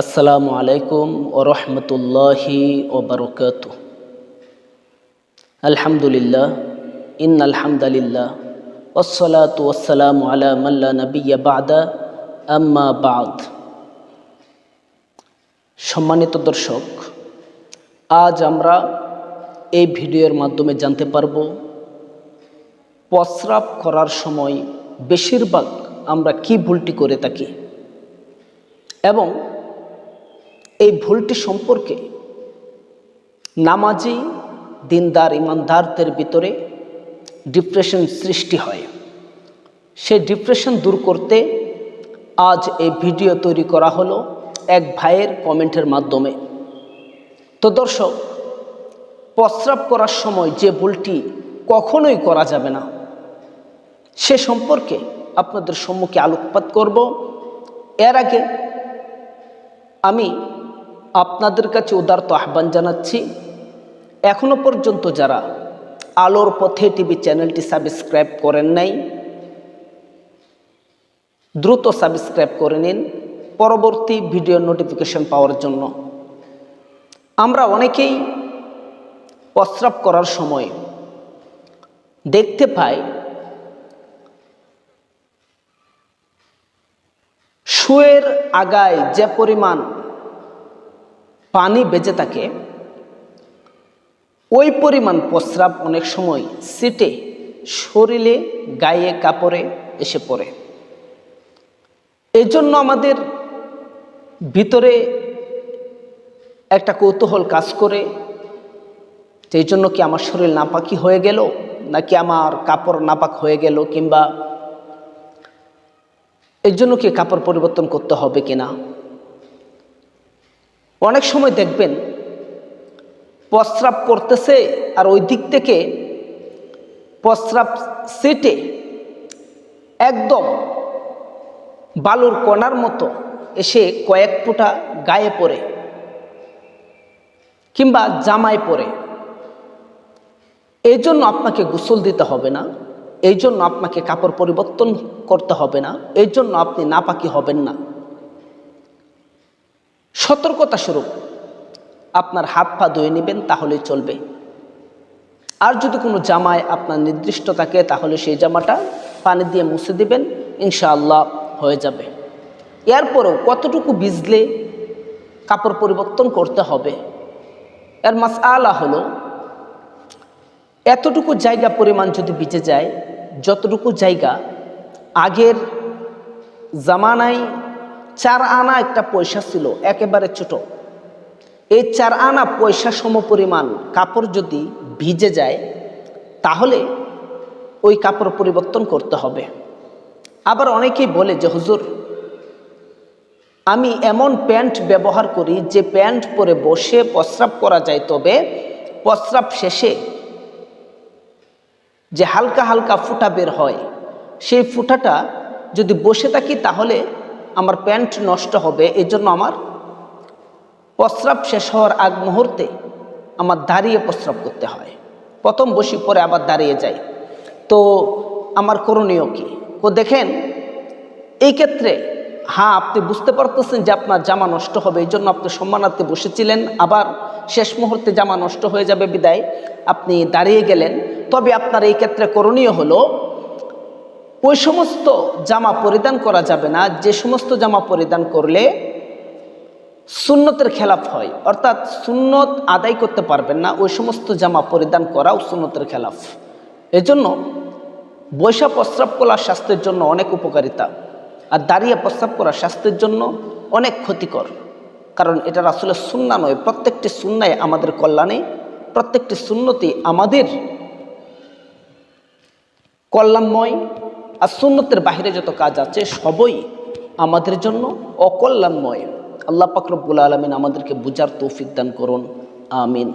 আসসালামু আলাইকুম ও রহমতুল্লাহি আলহামদুলিল্লাহ ইন আলহামদুলিল্লাহ ওসলাত ওসালাম আলা মাল্লা নবিয়া বাদা, আম্মা বাদ। সম্মানিত দর্শক, আজ আমরা এই ভিডিওর মাধ্যমে জানতে পারব, প্রস্রাব করার সময় বেশিরভাগ আমরা কি ভুলটি করে থাকি এবং এই ভুলটি সম্পর্কে নামাজি, দিনদার, ইমানদারদের ভিতরে ডিপ্রেশন সৃষ্টি হয়। সেই ডিপ্রেশন দূর করতে আজ এই ভিডিও তৈরি করা হলো এক ভাইয়ের কমেন্টের মাধ্যমে। তো দর্শক, প্রস্রাব করার সময় যে ভুলটি কখনোই করা যাবে না, সে সম্পর্কে আপনাদের সম্মুখে আলোকপাত করব। এর আগে আমি আপনাদের কাছে উদারত আহ্বান জানাচ্ছি। এখনও পর্যন্ত যারা আলোর পথে টিভি চ্যানেলটি সাবস্ক্রাইব করেন নাই, দ্রুত সাবস্ক্রাইব করে নিন। পরবর্তী ভিডিও নোটিফিকেশন পাওয়ার জন্য। আমরা অনেকেই প্রস্রাব করার সময় দেখতে পাই, শুয়ের আগায় যে পরিমাণ পানি বেঁচে থাকে, ওই পরিমাণ প্রস্রাব অনেক সময় সিটে, শরীরে, গায়ে কাপড়ে এসে পড়ে। এই জন্য আমাদের ভিতরে একটা কৌতূহল কাজ করে এই জন্য কি আমার শরীর নাপাকি হয়ে গেল, নাকি আমার কাপড় নাপাক হয়ে গেল, কিংবা এর জন্য কি কাপড় পরিবর্তন করতে হবে কিনা? অনেক সময় দেখবেন প্রস্রাব করতেছে আর ওই দিক থেকে প্রস্রাব সেটে একদম বালুর কণার মতো এসে কয়েক ফুটা গায়ে পড়ে কিংবা জামায় পড়ে। এই জন্য আপনাকে গোসল দিতে হবে না, এই জন্য আপনাকে কাপড় পরিবর্তন করতে হবে না, এই জন্য আপনি নাপাকি হবেন না। সতর্কতা স্বরূপ। আপনার হাত পা ধুয়ে নেবেন, তাহলেই চলবে। আর যদি কোনো জামায় আপনার নির্দিষ্ট থাকে, তাহলে সেই জামাটা পানি দিয়ে মুছে দেবেন, ইনশাআল্লাহ হয়ে যাবে। এরপরও কতটুকু ভিজলে কাপড় পরিবর্তন করতে হবে? এর মাস আলা হলো, এতটুকু জায়গা পরিমাণ যদি ভিজে যায়, যতটুকু জায়গা আগের জামানায় চার আনা একটা পয়সা ছিল, একেবারে ছোট। এই চার আনা পয়সা সম পরিমাণ কাপড় যদি ভিজে যায়, তাহলে ওই কাপড় পরিবর্তন করতে হবে। আবার অনেকেই বলে যে, হুজুর, আমি এমন প্যান্ট ব্যবহার করি, যে প্যান্ট পরে বসে প্রস্রাব করা যায়, তবে প্রস্রাব শেষে যে হালকা হালকা ফুটা বের হয়, সেই ফুটাটা যদি বসে থাকি, তাহলে আমার প্যান্ট নষ্ট হবে, এই জন্য আমার প্রস্রাব শেষ হওয়ার আগ মুহূর্তে আমার দাঁড়িয়ে প্রস্রাব করতে হয়। প্রথম বসি পরে আবার দাঁড়িয়ে যাই। তো আমার করণীয় কি? ও দেখেন, এই ক্ষেত্রে হ্যাঁ আপনি বুঝতে পারতেছেন যে আপনার জামা নষ্ট হবে, এই জন্য আপনি সম্মানার্থে বসেছিলেন। আবার শেষ মুহূর্তে জামা নষ্ট হয়ে যাবে বিদায়। আপনি দাঁড়িয়ে গেলেন। তবে আপনার এই ক্ষেত্রে করণীয় হলো ওই সমস্ত জামা পরিধান করা যাবে না। যে সমস্ত জামা পরিধান করলে সুন্নতের খেলাফ হয়। অর্থাৎ সুন্নত আদায় করতে পারবেন না। ওই সমস্ত জামা পরিধান করাও সুন্নতের খেলাফ। এজন্য বৈশা প্রস্রাব করা স্বাস্থ্যের জন্য অনেক উপকারিতা। আর দাঁড়িয়ে প্রস্রাব করা স্বাস্থ্যের জন্য অনেক ক্ষতিকর। কারণ এটা আসলে সুন্না নয়। প্রত্যেকটি সুন্নায় আমাদের কল্যাণে, প্রত্যেকটি সুন্নতি আমাদের কল্যাণময়। আর সুন্নতের বাহিরে যত কাজ আছে, সবই আমাদের জন্য অকল্যাণময়। আল্লাহ পাকরবুল আলমিন আমাদেরকে বুঝার তৌফিক দান করুন। আমিন।